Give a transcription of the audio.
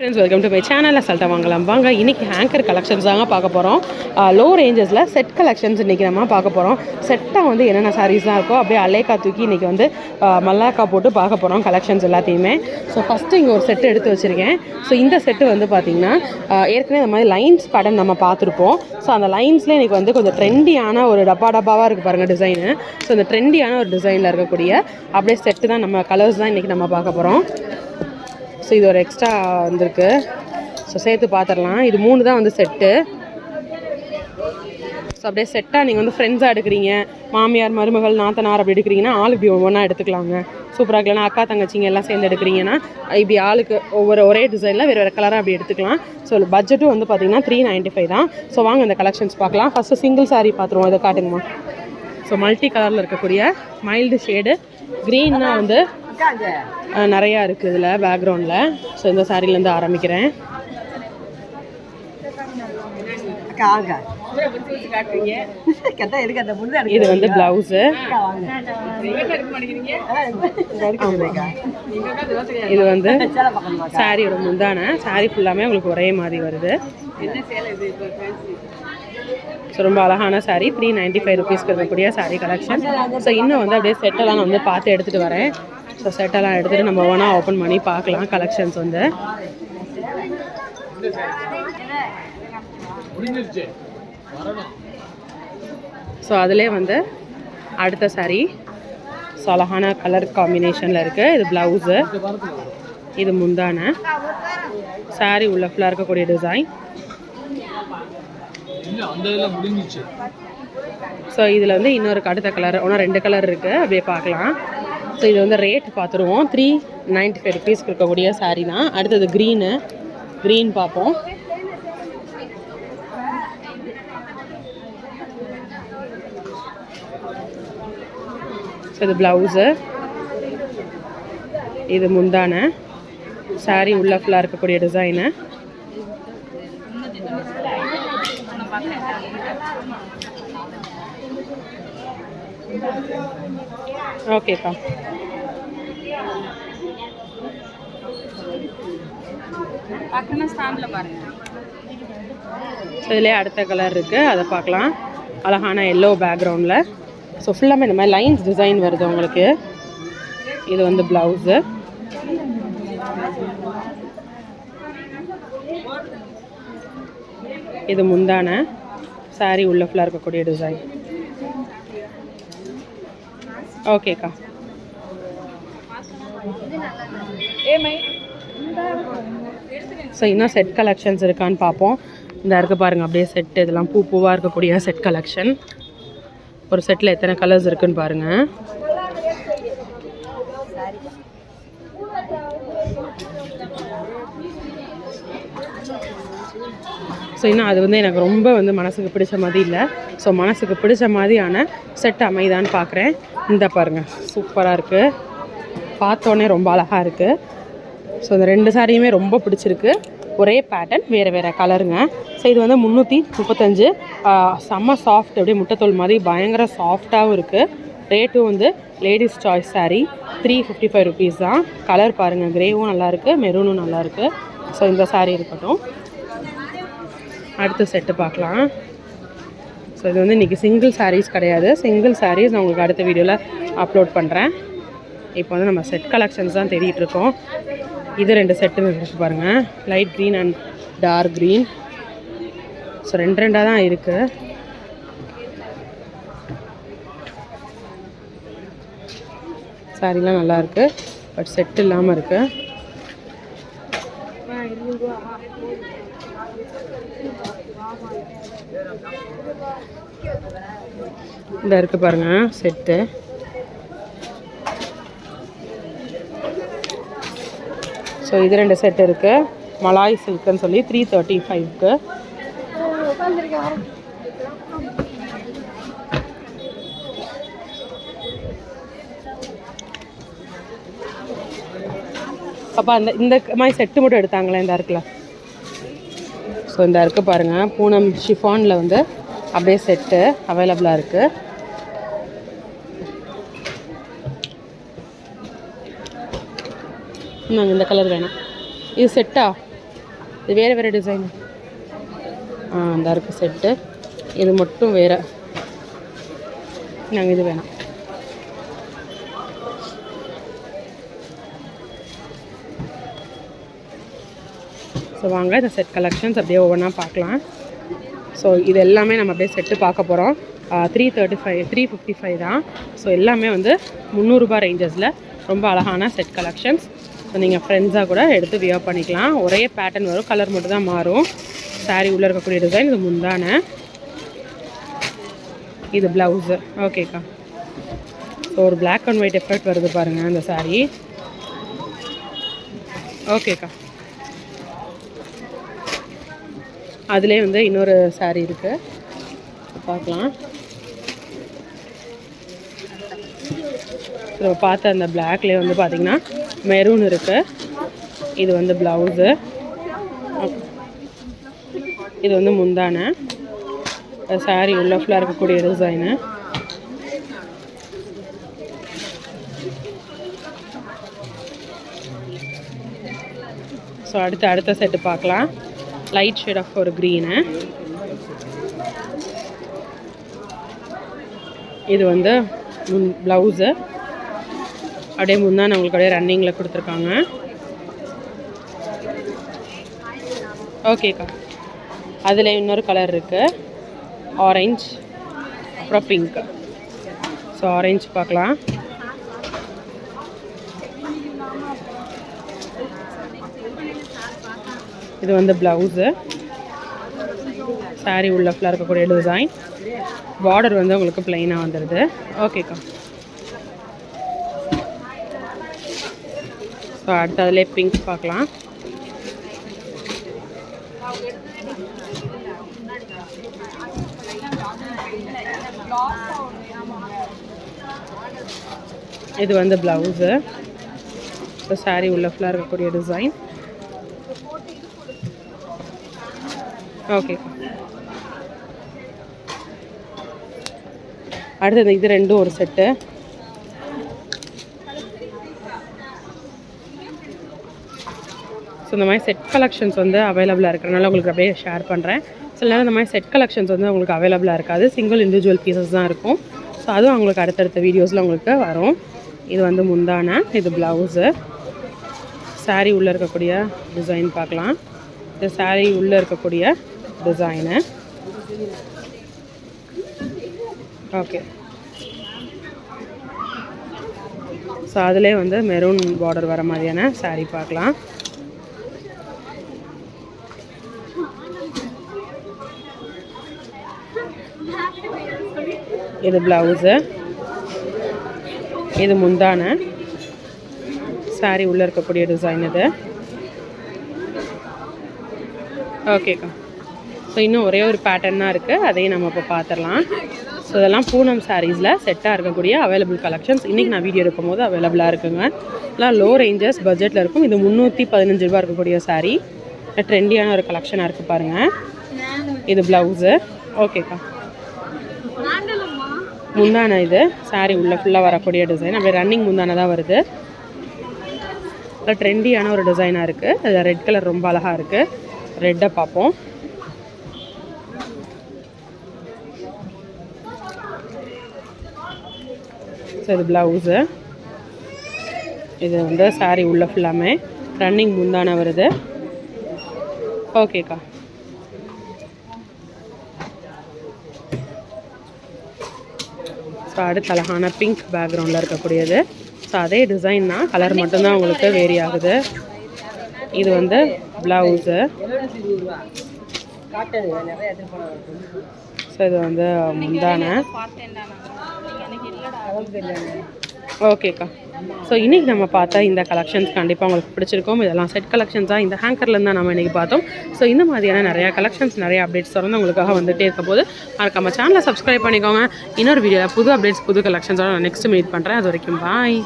Friends welcome to my channel அசல்ட்டா வாங்கலாம் வாங்க இன்னைக்கு ஹேங்கர் கலெக்ஷன்ஸ் தாங்க பார்க்க போகிறோம் லோ ரேஞ்சஸில் செட் கலெக்ஷன்ஸ் இன்றைக்கி நம்ம பார்க்க போகிறோம் செட்டாக வந்து என்னென்ன சாரீஸ்லாம் இருக்கோ அப்படியே அலேக்கா தூக்கி இன்றைக்கி வந்து மல்லாக்கா போட்டு பார்க்க போகிறோம் கலெக்ஷன்ஸ் எல்லாத்தையுமே. ஸோ ஃபஸ்ட்டு இங்கே ஒரு செட்டு எடுத்து வச்சுருக்கேன். ஸோ இந்த செட்டு வந்து பார்த்திங்கன்னா ஏற்கனவே இந்த மாதிரி லைன்ஸ் படம் நம்ம பார்த்துருப்போம். ஸோ அந்த லைன்ஸ்லேயே இன்றைக்கி வந்து கொஞ்சம் ட்ரெண்டியான ஒரு டப்பா டப்பாவாக இருக்குது பாருங்கள் டிசைனு ஸோ இந்த ட்ரெண்டியான ஒரு டிசைனில் இருக்கக்கூடிய அப்படியே செட்டு தான் நம்ம கலர்ஸ் தான் இன்றைக்கி நம்ம பார்க்க போகிறோம் ஸோ இது ஒரு எக்ஸ்ட்ரா வந்திருக்கு. ஸோ சேர்த்து பார்த்துடலாம் இது மூணு தான் வந்து செட்டு ஸோ அப்படியே செட்டாக நீங்கள் வந்து ஃப்ரெண்ட்ஸாக எடுக்கிறீங்க. மாமியார் மருமகள் நாத்தனார் அப்படி எடுக்கிறீங்கன்னா ஆள் இப்படி ஒவ்வொன்றா எடுத்துக்கலாங்க. சூப்பராக இருக்கலாம் அக்கா தங்கச்சிங்க எல்லாம் சேர்ந்து எடுக்கிறீங்கன்னா இப்படி ஆளுக்கு ஒவ்வொரு ஒரே டிசைனில் வேறு வேறு கலராக அப்படி எடுத்துக்கலாம். ஸோ பட்ஜெட்டும் வந்து பார்த்தீங்கன்னா த்ரீ நைன்ட்டி ஃபைவ் தான். ஸோ வாங்க இந்த கலெக்ஷன்ஸ் பார்க்கலாம் ஃபஸ்ட்டு சிங்கிள் சாரீ பார்த்துருவோம் இதை காட்டுங்கம்மா. ஸோ மல்டி கலரில் இருக்கக்கூடிய மைல்டு ஷேடு க்ரீன்னா வந்து நிறையா இருக்குது இதில் பேக்ரவுண்டில் ஸோ இந்த சாரிலேருந்து ஆரம்பிக்கிறேன். இது வந்து ப்ளவுஸு இது வந்து சாரியோட முந்தான. சாரி ஃபுல்லாமே உங்களுக்கு ஒரே மாதிரி வருது. ஸோ ரொம்ப அழகான சாரீ த்ரீ நைன்ட்டி ஃபைவ் ருபீஸ்க்கு இருக்கக்கூடிய சாரீ கலெக்ஷன் ஸோ இன்னும் வந்து அப்படியே செட்டெல்லாம் நான் வந்து பார்த்து எடுத்துகிட்டு வரேன். ஸோ செட்டெல்லாம் எடுத்துகிட்டு நம்ம ஒன்றா ஓப்பன் பண்ணி பார்க்கலாம் கலெக்ஷன்ஸ் வந்து. ஸோ அதிலே வந்து அடுத்த சாரி ஸோ அழகான கலர் காம்பினேஷனில் இருக்குது இது ப்ளவுஸு இது முந்தான. சாரி உள்ள ஃபுல்லாக இருக்கக்கூடிய டிசைன் ஸோ இதில் வந்து இன்னொரு அடுத்த கலர் ஒன்றா ரெண்டு கலர் இருக்குது அப்படியே பார்க்கலாம். ஸோ இது வந்து ரேட் பார்த்துருவோம் த்ரீ நைன்ட்டி ஃபைவ் ருபீஸ்க்கு இருக்கக்கூடிய சாரீ தான். அடுத்தது க்ரீனு க்ரீன் பார்ப்போம். ஸோ இது ப்ளவுஸு இது முந்தான. சாரீ உள்ள ஃபுல்லாக இருக்கக்கூடிய டிசைனு ஓகேக்கா ஸோ இதுலேயே அடுத்த கலர் இருக்குது அதை பார்க்கலாம். அழகான எல்லோ பேக்ரவுண்டில் ஸோ ஃபுல்லாமே இந்த மாதிரி லைன்ஸ் டிசைன் வருது உங்களுக்கு. இது வந்து ப்ளவுஸு இது முந்தான. Saree உள்ள ஃபுல்லாக இருக்கக்கூடிய டிசைன் ஓகேக்கா. ஸோ இன்னும் செட் கலெக்ஷன்ஸ் இருக்கான்னு பார்ப்போம். இந்த இருக்குது பாருங்கள் அப்படியே செட் இதெல்லாம் பூ பூவாக இருக்கக்கூடிய செட் கலெக்ஷன் ஒரு செட்டில் எத்தனை கலர்ஸ் இருக்குன்னு பாருங்கள் ஸோ இன்னும் அது வந்து எனக்கு ரொம்ப வந்து மனசுக்கு பிடிச்ச மாதிரி இல்லை. ஸோ மனசுக்கு பிடிச்ச மாதிரியான செட் அமைதான்னு பார்க்குறேன் இந்த பாருங்கள் சூப்பராக இருக்குது பார்த்தோன்னே ரொம்ப அழகாக இருக்குது ஸோ இந்த ரெண்டு சாரியுமே ரொம்ப பிடிச்சிருக்கு. ஒரே பேட்டர்ன் வேறு வேறு கலருங்க ஸோ இது வந்து முந்நூற்றி முப்பத்தஞ்சு. செம்ம சாஃப்ட் அப்படியே முட்டைத்தோல் மாதிரி பயங்கர சாஃப்டாகவும் இருக்குது ரேட்டும் வந்து ladies choice sari three fifty five rupees தான் கலர் பாருங்கள் க்ரேவும் நல்லாயிருக்கு மெரூனும் நல்லாயிருக்கு ஸோ இந்த சாரீ இருக்கட்டும். அடுத்த செட்டு பார்க்கலாம். ஸோ இது வந்து இன்றைக்கி சிங்கிள் சாரீஸ் கிடையாது. சிங்கிள் சாரீஸ் நான் உங்களுக்கு அடுத்த வீடியோவில் அப்லோட் பண்ணுறேன் இப்போ வந்து நம்ம செட் கலெக்ஷன்ஸ் தான் தேடிட்டு இது ரெண்டு செட்டு பாருங்கள் light green and dark green so ரெண்டு ரெண்டாக தான் இருக்குது சாரிலாம் நல்லா இருக்குது பட் செட் இல்லாமல் இருக்குது இந்த இருக்கு பாருங்க செட்டு ஸோ இது ரெண்டு செட் இருக்கு. மலாய் சில்க்குன்னு சொல்லி த்ரீ தேர்ட்டி ஃபைவ்க்கு அப்போ அந்த இந்த மாதிரி செட்டு மட்டும் எடுத்தாங்களே இந்த இருக்குல்ல ஸோ இந்த அருக்கு பாருங்கள் பூனம் ஷிஃபானில் வந்து அப்படியே செட்டு அவைலபிளாக இருக்குது நாங்கள் இந்த கலர் வேணும். இது செட்டா இது வேறு வேறு டிசைன் ஆ அந்த இருக்குது செட்டு இது மட்டும் வேறு. நாங்கள் இது வேணாம். ஸோ வாங்க இந்த செட் கலெக்ஷன்ஸ் அப்படியே ஒவ்வொன்றா பார்க்கலாம். ஸோ இது எல்லாமே நம்ம அப்படியே செட்டு பார்க்க போகிறோம் three thirty five three fifty five தான். ஸோ எல்லாமே வந்து முந்நூறுரூபா ரேஞ்சஸில் ரொம்ப அழகான செட் கலெக்ஷன்ஸ் ஸோ நீங்கள் ஃப்ரெண்ட்ஸாக கூட எடுத்து வியர் பண்ணிக்கலாம். ஒரே பேட்டர்ன் வரும். கலர் மட்டும் தான் மாறும். Saree உள்ளே இருக்கக்கூடிய டிசைன் இது முந்தான. இது ப்ளவுஸு ஓகேக்கா ஸோ ஒரு பிளாக் அண்ட் ஒயிட் எஃபெக்ட் வருது பாருங்கள் அந்த சாரீ ஓகேக்கா அதுலேயே வந்து இன்னொரு saree இருக்குது பார்க்கலாம். ஸோ பார்த்த அந்த பிளாக்லேயே வந்து பார்த்திங்கன்னா மெரூன் இருக்குது இது வந்து ப்ளவுஸு இது வந்து முந்தான. saree உள்ள ஃபுல்லாக இருக்கக்கூடிய டிசைனு ஸோ அடுத்து அடுத்த செட்டு பார்க்கலாம். லைட் ஷேட் ஆஃப் ஒரு க்ரீனு இது வந்து முன் ப்ளவுஸு அப்படியே முந்தான உங்களுக்கு அப்படியே ரன்னிங்கில் கொடுத்துருக்காங்க. ஓகேக்கா அதில் இன்னொரு கலர் இருக்குது ஆரஞ்ச் அப்புறம் பிங்க் ஸோ ஆரஞ்சு பார்க்கலாம். இது வந்து ப்ளவுஸு சாரீ உள்ள ஃபுல்லாக இருக்கக்கூடிய டிசைன் பார்டர் வந்து உங்களுக்கு பிளெயினாக வந்துடுது ஓகேக்கா ஸோ அடுத்து அதிலே பிங்க் பார்க்கலாம். இது வந்து ப்ளவுஸு இப்போ சாரீ உள்ள ஃபுல்லாக இருக்கக்கூடிய டிசைன் ஓகே அடுத்தது இது ரெண்டும் ஒரு செட்டு ஸோ இந்த மாதிரி செட் கலெக்ஷன்ஸ் வந்து அவைலபிளாக இருக்கிறனால உங்களுக்கு அப்படியே ஷேர் பண்ணுறேன் சில நேரம் இந்த மாதிரி செட் கலெக்ஷன்ஸ் வந்து உங்களுக்கு அவைலபிளாக இருக்காது. சிங்கிள் இண்டிவிஜுவல் பீசஸ் தான் இருக்கும். ஸோ அதுவும் உங்களுக்கு அடுத்தடுத்த வீடியோஸில் உங்களுக்கு வரும். இது வந்து முந்தான இது ப்ளவுஸு சாரீ உள்ளே இருக்கக்கூடிய டிசைன் பார்க்கலாம். இந்த சாரீ உள்ளே இருக்கக்கூடிய டிசைனு ஓகே ஸோ அதிலே வந்து மெரூன் பார்டர் வர மாதிரியான saree பார்க்கலாம். இது ப்ளவுஸு இது முந்தான. Saree உள்ளே இருக்கக்கூடிய டிசைன் இது. ஓகேக்கா ஸோ இன்னும் ஒரே ஒரு பேட்டர்ன் தான் இருக்குது அதையும் நம்ம இப்போ பார்த்துடலாம். ஸோ இதெல்லாம் பூனம் சாரீஸில் செட்டாக இருக்கக்கூடிய அவைலபிள் கலெக்ஷன்ஸ் இன்றைக்கி நான் வீடியோ இருக்கும்போது அவைலபிளாக இருக்குங்க. எல்லாம் லோ ரேஞ்சஸ் பட்ஜெட்டில் இருக்கும். இது முந்நூற்றி பதினஞ்சு ரூபா இருக்கக்கூடிய சாரீ ட்ரெண்டியான ஒரு கலெக்ஷனாக இருக்குது பாருங்கள் இது ப்ளவுஸு ஓகேக்கா முந்தான இது. saree உள்ளே ஃபுல்லாக வரக்கூடிய டிசைன் அப்படியே ரன்னிங் முந்தான தான் வருது. ட்ரெண்டியான ஒரு டிசைனாக இருக்குது அது ரெட் கலர் ரொம்ப அழகாக இருக்குது ரெட்டை பார்ப்போம். ஸோ இது ப்ளவுஸு. இது வந்து saree உள்ள ஃபுல்லாமே ரன்னிங் முந்தான வருது ஓகேக்கா ஸோ அடுத்த அழகான பிங்க் பேக்ரவுண்டில் இருக்கக்கூடியது. ஸோ அதே டிசைன் தான். கலர் மட்டும்தான் உங்களுக்கு வேரி ஆகுது. இது வந்து ப்ளவுஸு. ஸோ இது வந்து முந்தான ஓகேக்கா ஸோ இன்றைக்கி நம்ம பார்த்தா இந்த கலெக்ஷன்ஸ் கண்டிப்பாக உங்களுக்கு பிடிச்சிருக்கும். இதெல்லாம் செட் கலெக்ஷன்ஸாக இந்த ஹேங்கர்லேருந்து தான் நம்ம இன்றைக்கி பார்த்தோம். ஸோ இந்த மாதிரியான நிறையா கலெக்ஷன்ஸ் நிறைய அப்டேட்ஸ் தொடர்ந்து உங்களுக்காக வந்துகிட்டே இருக்க போது மறக்காம சேனலை சப்ஸ்கிரைப் பண்ணிக்கோங்க. இன்னொரு வீடியோவில் புது அப்டேட்ஸ் புது கலெக்ஷன்ஸோட நான் நெக்ஸ்ட் மீட் பண்ணுறேன் அது வரைக்கும் பாய்